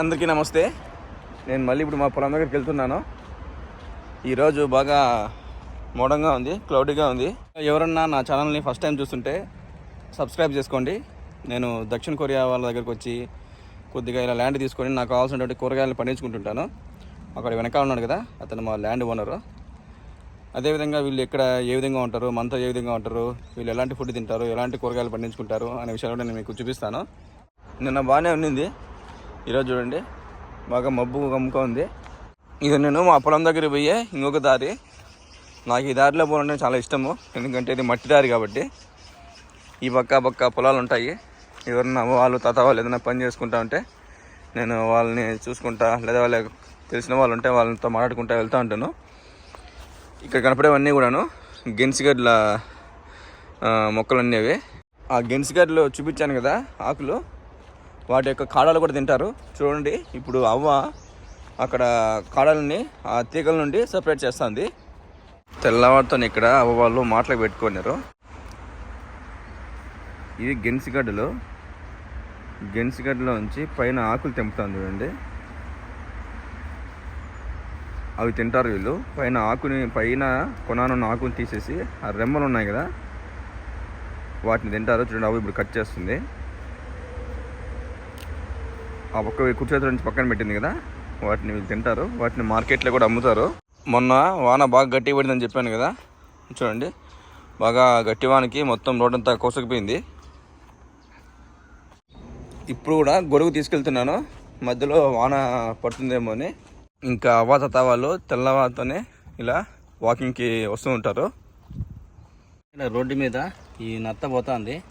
అందరికీ నమస్తే. నేను మళ్ళీ ఇప్పుడు మా పొలం దగ్గరికి వెళ్తున్నాను. ఈరోజు బాగా మోడంగా ఉంది క్లౌడీగా ఉంది. ఎవరన్నా నా ఛానల్ని ఫస్ట్ టైం చూస్తుంటే సబ్స్క్రైబ్ చేసుకోండి. నేను దక్షిణ కొరియా వాళ్ళ దగ్గరికి వచ్చి కొద్దిగా ఇలా ల్యాండ్ తీసుకొని నాకు కావాల్సినటువంటి కూరగాయలు పండించుకుంటుంటాను. అక్కడ వెనకాల ఉన్నాడు కదా అతను మా ల్యాండ్ ఓనరు. అదేవిధంగా వీళ్ళు ఎక్కడ ఏ విధంగా ఉంటారు మనతో ఏ విధంగా ఉంటారు వీళ్ళు ఎలాంటి ఫుడ్ తింటారు ఎలాంటి కూరగాయలు పండించుకుంటారు అనే విషయాలు కూడా నేను మీకు చూపిస్తాను. నిన్న బాగానే ఉన్నింది ఈరోజు చూడండి బాగా మబ్బు గమ్ముగా ఉంది. ఇది నేను మా పొలం దగ్గర పోయే ఇంకొక దారి. నాకు ఈ దారిలో పోవాలంటే చాలా ఇష్టము ఎందుకంటే ఇది మట్టి దారి కాబట్టి. ఈ పక్క పక్క పొలాలు ఉంటాయి. ఎవరన్నా వాళ్ళు తాత వాళ్ళు ఏదైనా పని చేసుకుంటా ఉంటే నేను వాళ్ళని చూసుకుంటా లేదా వాళ్ళ తెలిసిన వాళ్ళు ఉంటే వాళ్ళతో మాట్లాడుకుంటా వెళ్తూ ఉంటాను. ఇక్కడ కనపడేవన్నీ కూడాను గెన్సిగడ్ల మొక్కలు అనేవి ఆ గెన్సిగడ్లు చూపించాను కదా ఆకులు. వాటి యొక్క కాడలు కూడా తింటారు. చూడండి ఇప్పుడు అవ్వ అక్కడ కాడల్ని ఆ తీగల నుండి సపరేట్ చేస్తుంది. తెల్లవారితో ఇక్కడ అవ్వ వాళ్ళు మాటలకు పెట్టుకున్నారు. ఇది గెన్సిగడ్డలు గెన్సిగడ్డలో ఉంచి పైన ఆకులు తెంపుతాను చూడండి. అవి తింటారు వీళ్ళు. పైన ఆకుని పైన కొనానున్న ఆకుని తీసేసి ఆ రెమ్మలు ఉన్నాయి కదా వాటిని తింటారు. చూడండి అవి ఇప్పుడు కట్ చేస్తుంది. ఆ పక్క కుర్చేతుల నుంచి పక్కన పెట్టింది కదా? వాటిని వీళ్ళు తింటారు. వాటిని మార్కెట్లో కూడా అమ్ముతారు. మొన్న వాన బాగా గట్టి పడిందని చెప్పాను కదా? చూడండి. బాగా గట్టి వానకి మొత్తం రోడ్డంతా కోసకపోయింది. ఇప్పుడు కూడా గొడుగు తీసుకెళ్తున్నాను. మధ్యలో వాన పడుతుందేమో అని. ఇంకా అవ్వాతత వాళ్ళు తెల్లవారితోనే ఇలా వాకింగ్కి వస్తూ ఉంటారు. రోడ్డు మీద ఈ నత్త పోతుంది.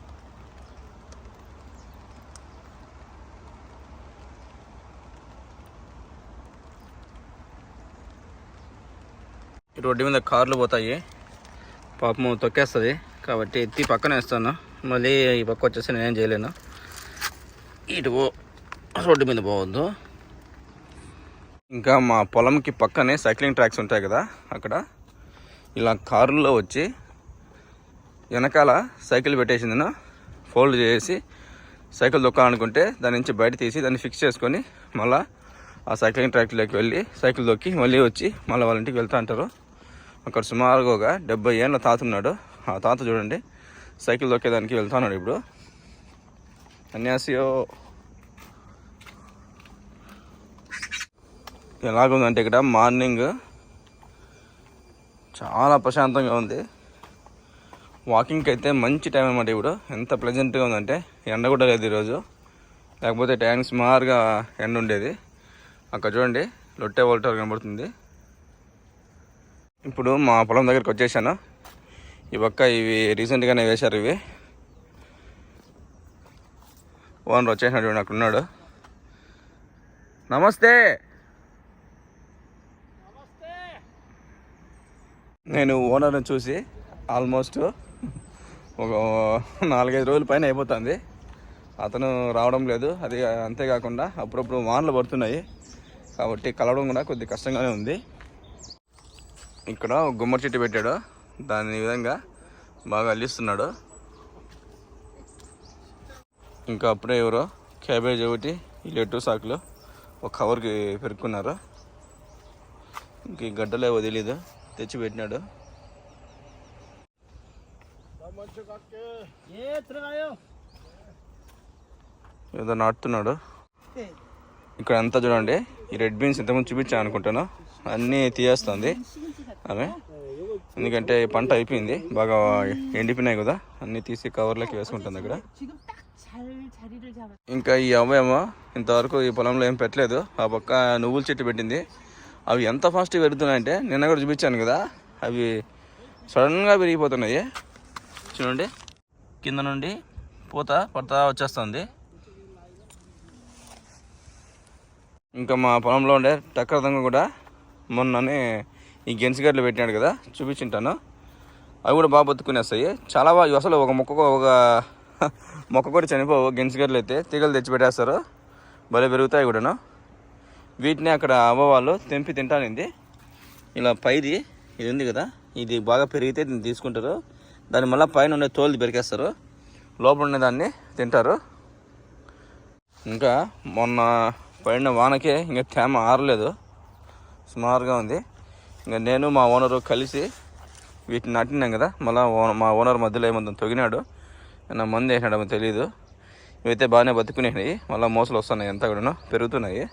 రోడ్డు మీద కార్లు పోతాయి. పాపము తొక్కేస్తుంది. కాబట్టి ఎత్తి పక్కన వేస్తాను మళ్ళీ ఈ పక్క వచ్చేసి నేనేం చేయలేను. ఇటు రోడ్డు మీద పోవద్దు. ఇంకా మా పొలంకి పక్కనే సైక్లింగ్ ట్రాక్స్ ఉంటాయి కదా అక్కడ. ఇలా కారులో వచ్చి వెనకాల సైకిల్ పెట్టేసింది ఫోల్డ్ చేసి సైకిల్ దొక్కాలనుకుంటే దాని నుంచి బయట తీసి దాన్ని ఫిక్స్ చేసుకొని మళ్ళీ ఆ సైక్లింగ్ ట్రాక్లోకి వెళ్ళి సైకిల్ దొక్కి మళ్ళీ వచ్చి మళ్ళీ వాళ్ళ ఇంటికి వెళ్తా అంటారు. అక్కడ సుమారుగా ఒక డెబ్బై ఏళ్ళ తాత ఉన్నాడు. ఆ తాత చూడండి సైకిల్ దొక్కేదానికి వెళ్తున్నాడు ఇప్పుడు. అన్యాసియో. ఎలాగుందంటే ఇక్కడ మార్నింగ్ చాలా ప్రశాంతంగా ఉంది. వాకింగ్కి అయితే మంచి టైం అన్నమాట ఇప్పుడు. ఎంత ప్లెజెంట్గా ఉందంటే ఎండ కూడా లేదు ఈరోజు. లేకపోతే ట్యాంక్స్ సుమారుగా ఎండ ఉండేది. అక్కడ చూడండి లొట్టే వోల్టర్ కనబడుతుంది. ఇప్పుడు మా పొలం దగ్గరికి వచ్చేసాను. ఈ పక్క ఇవి రీసెంట్గానే వేశారు ఇవి. ఓనర్ వచ్చేసినాడు చూడండి అక్కడ ఉన్నాడు. నమస్తే! నేను ఓనర్ని చూసి ఆల్మోస్ట్ ఒక నాలుగైదు రోజుల పైన అయిపోతుంది. అతను రావడం లేదు. అది అంతేకాకుండా అప్పుడప్పుడు వానలు పడుతున్నాయి. కాబట్టి కలవడం కూడా కొద్ది కష్టంగానే ఉంది. ఇక్కడ గుమ్మడి చెట్టు పెట్టాడు. దాని విధంగా బాగా అల్లిస్తున్నాడు. ఇంకా అప్పుడే ఎవరో క్యాబేజ్ ఒకటి ఈ లెట్టు సాకులు ఒక కవర్కి పెరుక్కున్నారు. ఇంక ఈ గడ్డలే వదిలేదు తెచ్చి పెట్టినాడు. ఏదో నాటుతున్నాడు. ఇక్కడ అంతా చూడండి. ఈ రెడ్ బీన్స్ ఇంతకుముందు చూపించాను అనుకుంటాను. అన్నీ తీయేస్తుంది ఆమె ఎందుకంటే పంట అయిపోయింది. బాగా ఎండిపోయినాయి కదా. అన్నీ తీసి కవర్లోకి వేసుకుంటుంది అక్కడ. ఇంకా ఈ అమ్మాయమ్మ ఇంతవరకు ఈ పొలంలో ఏం పెట్టలేదు. ఆ పక్క నువ్వుల చెట్టు పెట్టింది. అవి ఎంత ఫాస్ట్గా పెరుగుతున్నాయంటే నిన్న కూడా చూపించాను కదా. అవి సడన్గా పెరిగిపోతున్నాయి. చూడండి. కింద నుండి పూత పడతా వచ్చేస్తుంది. ఇంకా మా పొలంలో ఉండే టక్కర దొంగ కూడా మొన్ననే ఈ గెన్సిగడ్లు పెట్టినాడు కదా చూపించింటాను. అవి కూడా బాగా బతుకునేస్తాయి. చాలా బాగా అసలు ఒక మొక్క ఒక మొక్క కూడా చనిపోవు గెన్సిగడ్లు అయితే. తీగలు తెచ్చి పెట్టేస్తారు. భలే పెరుగుతాయి కూడాను. వీటిని అక్కడ అవ్వవాళ్ళు తెంపి తింటానింది. ఇలా పైది ఇది ఉంది కదా ఇది బాగా పెరిగితే దీన్ని తీసుకుంటారు. దాని మళ్ళీ పైన ఉండే తోలు పెరికేస్తారు లోపల ఉండే దాన్ని తింటారు. ఇంకా మొన్న పడిన వానకే ఇంకా తేమ ఆరలేదు. సుమారుగా ఉంది. ఇంకా నేను మా ఓనరు కలిసి వీటిని నాటినాం కదా. మళ్ళీ మా ఓనర్ మధ్యలో ఏమంత తొగినాడు. నా మందు వేసినాడో తెలియదు ఇవైతే బాగానే బతుకునేవి మళ్ళీ మోసలు వస్తున్నాయి ఎంత కూడా పెరుగుతున్నాయి.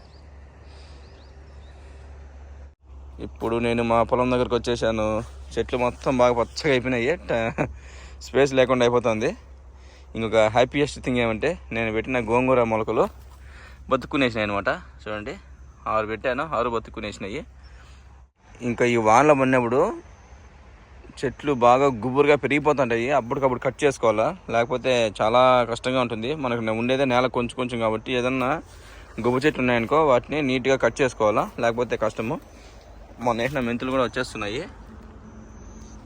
ఇప్పుడు నేను మా పొలం దగ్గరకు వచ్చేసాను. చెట్లు మొత్తం బాగా పచ్చగా అయిపోయినాయి. ట- స్పేస్ లేకుండా అయిపోతుంది. ఇంకొక హ్యాపీయెస్ట్ థింగ్ ఏమంటే నేను పెట్టిన గోంగూర మొలకలు బతుకునేసినాయి అనమాట చూడండి. ఆరు పెట్టాను ఆరు బతుకునేసినాయి. ఇంకా ఈ వానలు పడినప్పుడు చెట్లు బాగా గుబురుగా పెరిగిపోతుంటాయి. అప్పటికప్పుడు కట్ చేసుకోవాలా? లేకపోతే చాలా కష్టంగా ఉంటుంది. మనకు ఉండేదే నేల కొంచెం కొంచెం కాబట్టి ఏదన్నా గుబ్బు చెట్లు ఉన్నాయనుకో వాటిని నీట్గా కట్ చేసుకోవాలా? లేకపోతే కష్టము. మొన్న వేసిన మెంతులు కూడా వచ్చేస్తున్నాయి.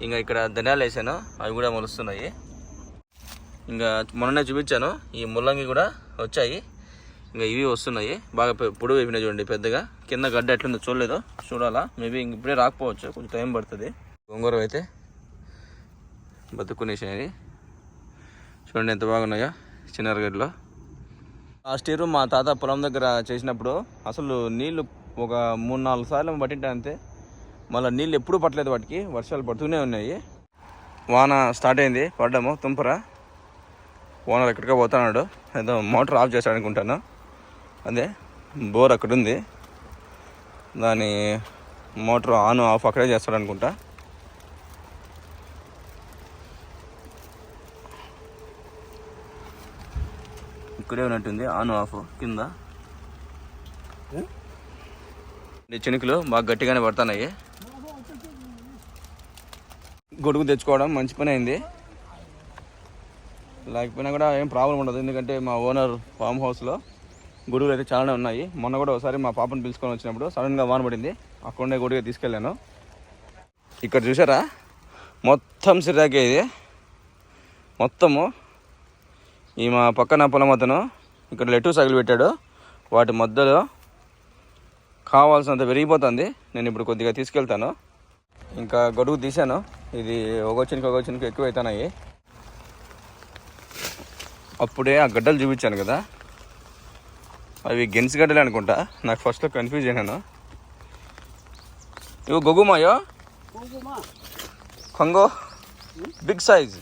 ఇంకా ఇక్కడ ధనియాలు వేసాను. అవి కూడా మొలుస్తున్నాయి. ఇంకా మొన్ననే చూపించాను. ఈ ముల్లంగి కూడా వచ్చాయి. ఇంకా ఇవి వస్తున్నాయి. బాగా పె- పొడుగు అయిపోయినాయి చూడండి పెద్దగా. కింద గడ్డ ఎట్లుందో చూడలేదు? చూడాలా? మేబీ ఇంక ఇప్పుడే రాకపోవచ్చు. కొంచెం టైం పడుతుంది. గోంగూర అయితే బతుకునేసినాయి చూడండి ఎంత బాగున్నాయో చిన్నారగడ్డలో లాస్ట్ ఇయర్ మా తాత పొలం దగ్గర చేసినప్పుడు అసలు నీళ్ళు ఒక మూడు నాలుగు సార్లు పట్టింటే అంతే. మళ్ళీ నీళ్ళు ఎప్పుడూ పట్టలేదు వాటికి. వర్షాలు పడుతూనే ఉన్నాయి. వాన స్టార్ట్ అయింది. పడ్డాము. తుంపర. ఓనర్ ఎక్కడికో పోతున్నాడు. ఏదో మోటార్ ఆఫ్ చేశాడు అనుకుంటాను అదే బోర్ అక్కడ ఉంది దాని మోటార్ ఆన్ ఆఫ్ అక్కడే చేస్తాడు అనుకుంటా ఇక్కడే ఉన్నట్టుంది ఆన్ ఆఫ్ కింద. చినుకులు బాగా గట్టిగానే పడుతున్నాయి. గొడుగు తెచ్చుకోవడం మంచి పని అయింది. లేకపోయినా కూడా ఏం ప్రాబ్లం ఉండదు ఎందుకంటే మా ఓనర్ ఫామ్ హౌస్లో. గొడుగులు అయితే చాలానే ఉన్నాయి. మొన్న కూడా ఒకసారి మా పాపను పిలుచుకొని వచ్చినప్పుడు సడన్గా వాన పడింది. అక్కడే గొడుగు తీసుకెళ్ళాను. ఇక్కడ చూసారా మొత్తం సిరాకే ఇది. మొత్తము. ఈ మా పక్కన పొలం అతను ఇక్కడ లెటు సగిలి పెట్టాడు. వాటి మధ్యలో కావాల్సినంత పెరిగిపోతుంది. నేను ఇప్పుడు కొద్దిగా తీసుకెళ్తాను. ఇంకా గొడుగు తీశాను. ఇది ఒకచ్చినకి ఒకచ్చినకి ఎక్కువ అవుతున్నాయి అప్పుడే ఆ గడ్డలు చూపించాను కదా. అవి గెన్స్ గడ్డలే అనుకుంటా. నాకు ఫస్ట్లో కన్ఫ్యూజ్ అయినాను ఇవి గొగుమాయో కొంగో. బిగ్ సైజ్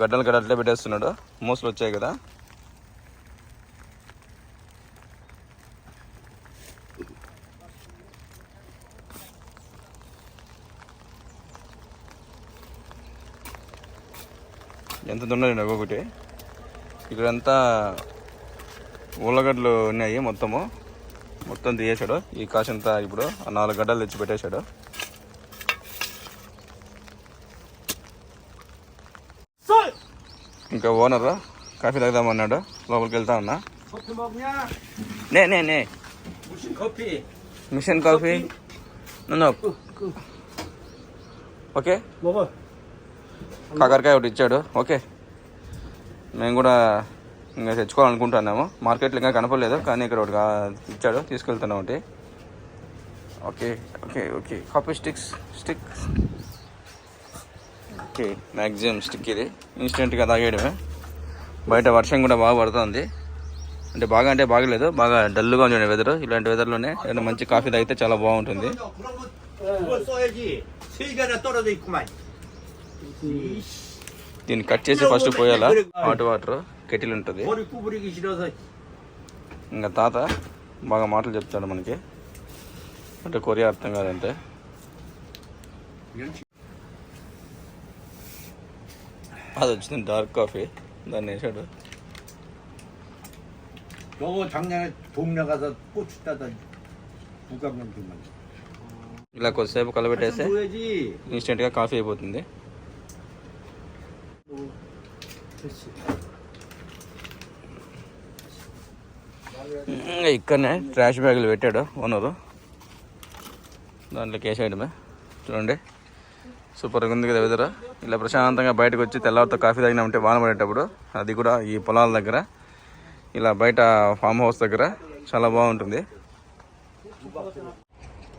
గడ్డలు గడ్డలే పెట్టేస్తున్నాడు. మోసలు వచ్చాయి కదా. ఎంత దున్నదండి ఒక్కొక్కటి ఇక్కడంతా ఉల్లగడ్డలు ఉన్నాయి మొత్తము. మొత్తం తీయేశాడు ఈ కాసంతా ఇప్పుడు నాలుగు గడ్డలు తెచ్చి పెట్టేశాడు. ఇంకా ఓనర్? కాఫీ తాగుదామన్నాడు. లోపలికి వెళ్తా ఉన్నా. నే నే నే. Machine coffee. ఓకే. కాకరకాయ ఒకటి ఇచ్చాడు. ఓకే. మేము కూడా ఇంకా తెచ్చుకోవాలనుకుంటున్నాము. మార్కెట్లో ఇంకా కనపడలేదు కానీ ఇక్కడ ఒకటి ఇచ్చాడు తీసుకెళ్తున్నాం ఒకటి. Okay okay okay coffee sticks stick okay maximum stick ఇది. ఇన్స్టెంట్గా తాగేయడమే. బయట వర్షం కూడా బాగా పడుతుంది. అంటే బాగా అంటే బాగలేదు బాగా డల్గా ఉంది వెదర్ ఇలాంటి వెదర్లోనే ఏదైనా మంచి కాఫీ తాగితే చాలా బాగుంటుంది. దీన్ని కట్ చేసి ఫస్ట్ పోయాలా? హాట్ వాటర్ కెటిల్ ఉంటుంది. ఇంకా తాత బాగా మాటలు చెప్తాడు మనకి. అంటే కొరియా అర్థం కాదంటే. అది వచ్చింది డార్క్ కాఫీ దాన్ని వేసాడు. ఇలా కొద్దిసేపు కలబెట్టేస్తే ఇన్స్టెంట్గా కాఫీ అయిపోతుంది. ఇక్కడనే ట్రాష్ బ్యాగులు పెట్టాడు ఓనరు దాంట్లోకి వేసేయడమే చూడండి. సూపర్గా ఉంది కదా వెదర్ ఇలా ప్రశాంతంగా బయటకు వచ్చి తెల్లవారితో కాఫీ తాగినామంటే వాన పడేటప్పుడు అది కూడా ఈ పొలాల దగ్గర. ఇలా బయట ఫామ్ హౌస్ దగ్గర చాలా బాగుంటుంది.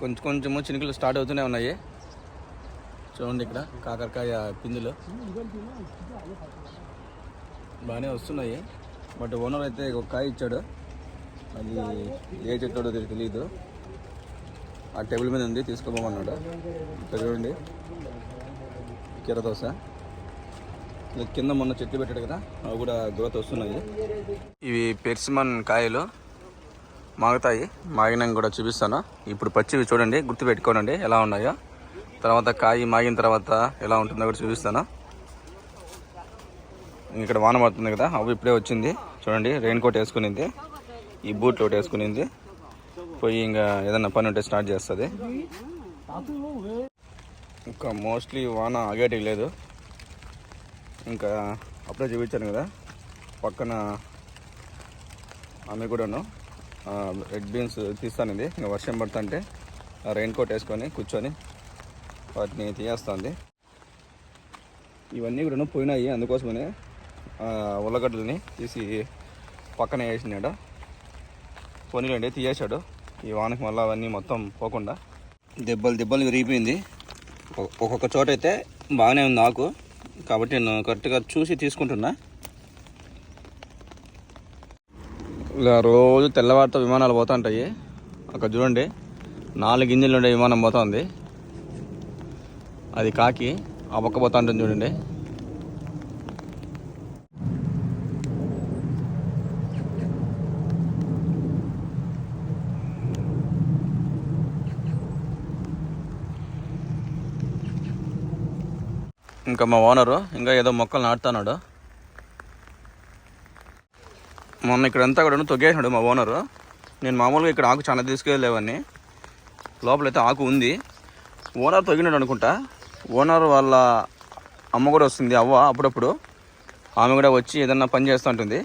కొంచెం కొంచెము చినుకులు స్టార్ట్ అవుతూనే ఉన్నాయి. చూడండి ఇక్కడ కాకరకాయ పిందులు. బాగానే వస్తున్నాయి. బట్ ఓనర్ అయితే ఒక కాయ ఇచ్చాడు. అది ఏ చెట్టోడో తెలియదు ఆ టేబుల్ మీద ఉంది తీసుకోబోమన్నాడు ఇక్కడ చూడండి. కీర దోశ. కింద మొన్న చెట్లు పెట్టాడు కదా అవి కూడా గ్రోత్ వస్తున్నాయి. ఇవి పెర్సిమన్ కాయలు. మాగుతాయి. మాగినాక కూడా చూపిస్తాను. ఇప్పుడు పచ్చివి చూడండి గుర్తుపెట్టుకోనండి ఎలా ఉన్నాయో. తర్వాత కాయ మాగిన తర్వాత ఎలా ఉంటుందో కూడా చూపిస్తాను. ఇక్కడ వాన పడుతుంది కదా అవి ఇప్పుడే వచ్చింది. చూడండి రెయిన్ కోట్ వేసుకునింది. ఈ బూట్లు ఒకటి వేసుకునింది. పోయి ఇంకా ఏదన్నా పని ఉంటే స్టార్ట్ చేస్తుంది. ఇంకా మోస్ట్లీ వాన ఆగేటివి లేదు. ఇంకా అప్పుడే చూపించాను కదా పక్కన ఆమె కూడాను రెడ్ బీన్స్ తీస్తానింది. ఇంకా వర్షం పడుతుంటే రెయిన్ కోట్ వేసుకొని కూర్చొని వాటిని తీయేస్తుంది ఇవన్నీ కూడా పోయినాయి. అందుకోసమని ఉల్లగడ్డలని తీసి పక్కన వేసినాడు. పోనీలండి తీయేశాడు ఈ వానకి మళ్ళీ అవన్నీ మొత్తం పోకుండా దెబ్బలు దెబ్బలు విరిగిపోయింది. ఒ- ఒక్కొక్క చోట అయితే బాగానే ఉంది ఆకు. కాబట్టి నేను కరెక్ట్గా చూసి తీసుకుంటున్నా. ఇలా రోజు తెల్లవారితో విమానాలు పోతుంటాయి. అక్కడ చూడండి నాలుగు ఇంజిన్లు ఉండే విమానం పోతుంది. అది కాకి ఆ పక్క పోతా ఉంటుంది చూడండి. ఇంకా మా ఓనరు ఇంకా ఏదో మొక్కలు నాటుతున్నాడు. మొన్న ఇక్కడంతా కూడా తొగ్గేసినాడు మా ఓనరు. నేను మామూలుగా ఇక్కడ ఆకు చాలా తీసుకెళ్ళలేవని లోపలైతే ఆకు ఉంది. ఓనర్ తొగినాడు అనుకుంటా. ఓనర్ వాళ్ళ అమ్మ కూడా వస్తుంది అవ్వ అప్పుడప్పుడు. ఆమె కూడా వచ్చి ఏదన్నా పని చేస్తూ ఉంటుంది.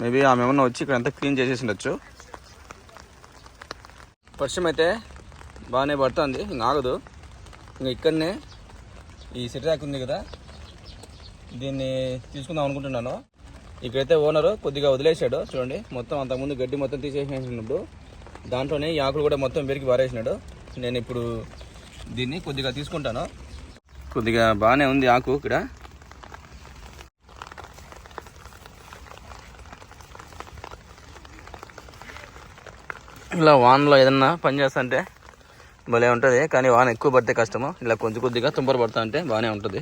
మేబీ ఆమె ఏమన్నా వచ్చి ఇక్కడ అంతా క్లీన్ చేసేసి ఉండొచ్చు. వర్షం అయితే బాగానే పడుతుంది ఇంక ఆగదు. ఇంకా ఇక్కడనే ఈ సిరిరాక్ ఉంది కదా దీన్ని తీసుకుందాం అనుకుంటున్నాను. ఇక్కడైతే ఓనరు కొద్దిగా వదిలేసాడు చూడండి. మొత్తం అంతకుముందు గడ్డి మొత్తం తీసేసినప్పుడు దాంట్లోనే ఈ ఆకులు కూడా మొత్తం పెరిగి పారేసినాడు. నేను ఇప్పుడు దీన్ని కొద్దిగా తీసుకుంటాను. కొద్దిగా బాగానే ఉంది ఆకు ఇక్కడ. ఇలా వానలో ఏదన్నా పని చేస్తుంటే భలే ఉంటుంది కానీ వాన ఎక్కువ పడితే కష్టము. ఇలా కొంచెం కొద్దిగా తుంపర పడతా అంటే బాగానే ఉంటుంది.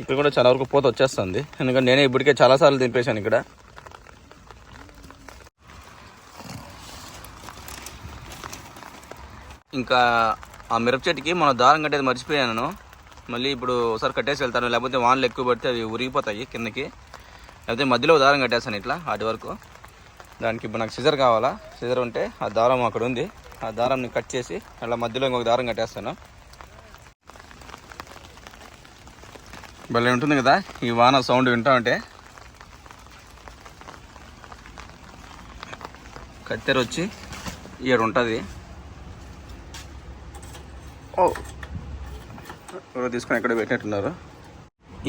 ఇక్కడ కూడా చాలా వరకు పోత వచ్చేస్తుంది. ఎందుకంటే నేనే ఇప్పటికే చాలాసార్లు తినిపేశాను ఇక్కడ. ఇంకా ఆ మిరప చెట్టుకి మన దారం కట్టేది మర్చిపోయాను మళ్ళీ ఇప్పుడు ఒకసారి కట్టేసి వెళ్తాను. లేకపోతే వానలు ఎక్కువ పడితే అవి ఉరిగిపోతాయి కిందకి. లేకపోతే మధ్యలో దారం కట్టేస్తాను ఇట్లా అటు వరకు. దానికి ఇప్పుడు నాకు సిజర్ కావాలా? సిజర్ ఉంటే ఆ దారం అక్కడ ఉంది. ఆ దారాన్ని కట్ చేసి అలా మధ్యలో ఇంకొక దారం కట్టేస్తాను. భలే ఉంటుంది కదా ఈ వాన సౌండ్ వింటా ఉంటే. కత్తెర వచ్చి ఇక్కడ ఉంటుంది. ఓ. ఎవరో తీసుకొని ఎక్కడ పెట్టినట్టున్నారు?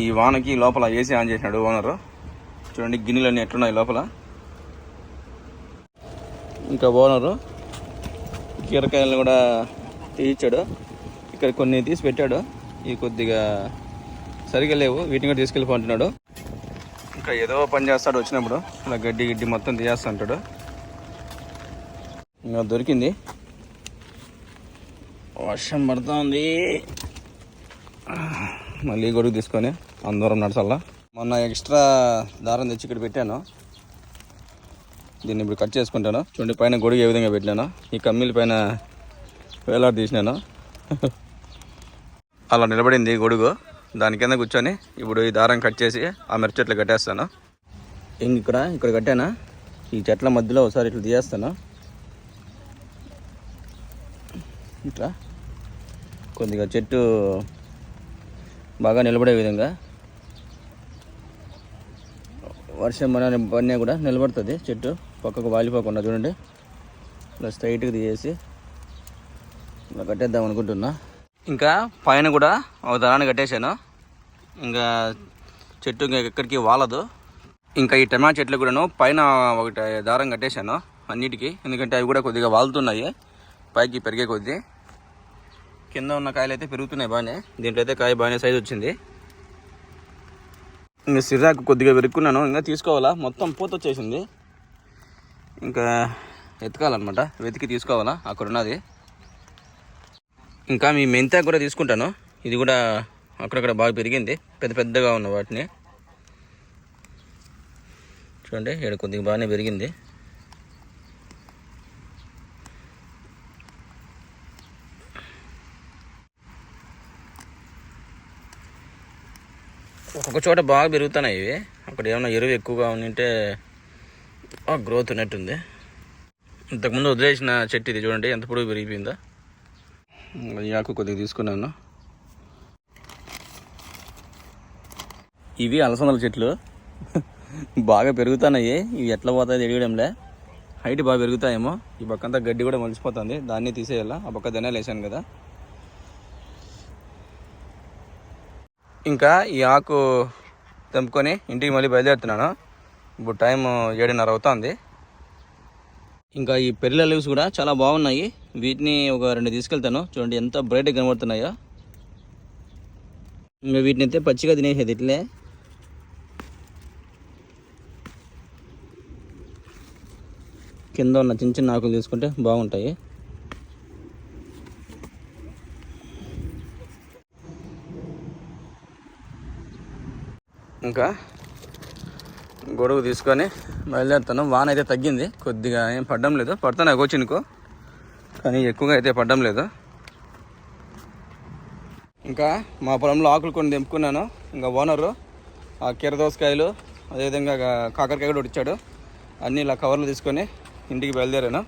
ఈ వానకి లోపల ఏసీ ఆన్ చేసినాడు ఓనరు. చూడండి గిన్నెలు అన్నీ ఎట్లున్నాయి లోపల. ఇంకా ఓనరు కీరకాయలను కూడా తీయించాడు. ఇక్కడ కొన్ని తీసి పెట్టాడు. ఇవి కొద్దిగా సరిగా లేవు. వీటిని కూడా తీసుకెళ్ళిపోతున్నాడు ఇంకా ఏదో పని చేస్తాడు వచ్చినప్పుడు. ఇలా గడ్డి గిడ్డి మొత్తం తీయేస్తుంటాడు ఇంకా దొరికింది. వర్షం పడుతుంది. మళ్ళీ గొడుగు తీసుకొని అందరం నడసల్లా. మొన్న ఎక్స్ట్రా దారం తెచ్చి ఇక్కడ పెట్టాను. దీన్ని ఇప్పుడు కట్ చేసుకుంటాను. చూడండి పైన గొడుగు ఏ విధంగా పెట్టినాను ఈ కమ్మీల పైన వేలాడి తీసినాను. అలా నిలబడింది ఈ గొడుగు. దాని కింద కూర్చొని ఇప్పుడు ఈ దారం కట్ చేసి ఆ మిరప చెట్లు కట్టేస్తాను. ఇంక ఇక్కడ? ఇక్కడ కట్టానా? ఈ చెట్ల మధ్యలో ఒకసారి ఇట్లా తీయేస్తాను. ఇట్లా. కొద్దిగా చెట్టు బాగా నిలబడే విధంగా వర్షం మన పడినా కూడా నిలబడుతుంది చెట్టు. పక్కకు వాలిపోకుండా చూడండి. ఇలా స్ట్రైట్గా తీసేసి ఇలా కట్టేద్దాం అనుకుంటున్నా. ఇంకా పైన కూడా ఒక దారాన్ని కట్టేశాను. ఇంకా చెట్టు ఇంకా ఎక్కడికి వాలదు. ఇంకా ఈ టమాటా చెట్లు కూడాను పైన ఒకటి దారం కట్టేశాను అన్నిటికీ. ఎందుకంటే అవి కూడా కొద్దిగా వాలుతున్నాయి. పైకి పెరిగే కొద్దీ. కింద ఉన్న కాయలు అయితే పెరుగుతున్నాయి బాగానే దీంట్లో అయితే కాయ బాగానే సైజ్ వచ్చింది. ఇంకా సిర్రాకు కొద్దిగా వెరుక్కున్నాను ఇంకా తీసుకోవాలా? మొత్తం పూత వచ్చేసింది. ఇంకా ఎతకాలన్నమాట వెతికి తీసుకోవాలా? అక్కడ ఉన్నది ఇంకా మీ మెంతా కూడా తీసుకుంటాను. ఇది కూడా అక్కడక్కడ బాగా పెరిగింది. పెద్ద పెద్దగా ఉన్న వాటిని. చూడండి ఇక్కడ కొద్దిగా బాగానే పెరిగింది. ఒక చోట బాగా పెరుగుతున్నాయి ఇవి. అక్కడ ఏమైనా ఎరువు ఎక్కువగా ఉంటే బాగా గ్రోత్ ఉన్నట్టుంది. ఇంతకుముందు వదిలేసిన చెట్టు ఇది చూడండి ఎంత పొడుగు పెరిగిపోయిందో. ఈ ఆకు కొద్దిగా తీసుకున్నాను. ఇవి అలసందల చెట్లు. బాగా పెరుగుతున్నాయి. ఇవి ఎట్లా పోతాయి తెలియడంలే. హైట్ బాగా పెరుగుతాయేమో. ఈ పక్కంతా గడ్డి కూడా మలిచిపోతుంది. దాన్ని తీసేయాలా? ఆ పక్క ధనియాలు వేసాను కదా. ఇంకా ఈ ఆకు తెంపుకొని ఇంటికి మళ్ళీ బయలుదేరుతున్నాను. ఇప్పుడు టైం ఏడున్నర అవుతుంది. ఇంకా ఈ పెరిల లీవ్స్ కూడా చాలా బాగున్నాయి. వీటిని ఒక రెండు తీసుకెళ్తాను. చూడండి ఎంత బ్రైట్గా కనబడుతున్నాయో. ఇంకా వీటిని అయితే పచ్చిగా తినేసేది ఇట్లే. కింద ఉన్న చిన్న చిన్న ఆకులు తీసుకుంటే బాగుంటాయి. ఇంకా గొడుగు తీసుకొని బయలుదేరుతాను వాన అయితే తగ్గింది. కొద్దిగా ఏం పడ్డం లేదు. పడుతున్నాయి ఒక కానీ ఎక్కువగా అయితే పడ్డం లేదు. ఇంకా మా పొలంలో ఆకులు కొన్ని తెంపుకున్నాను. ఇంకా ఓనరు ఆ కీర దోసకాయలు అదేవిధంగా కాకరకాయ కూడా ఇచ్చాడు అన్నీ ఇలా కవర్లు తీసుకొని ఇంటికి బయలుదేరాను.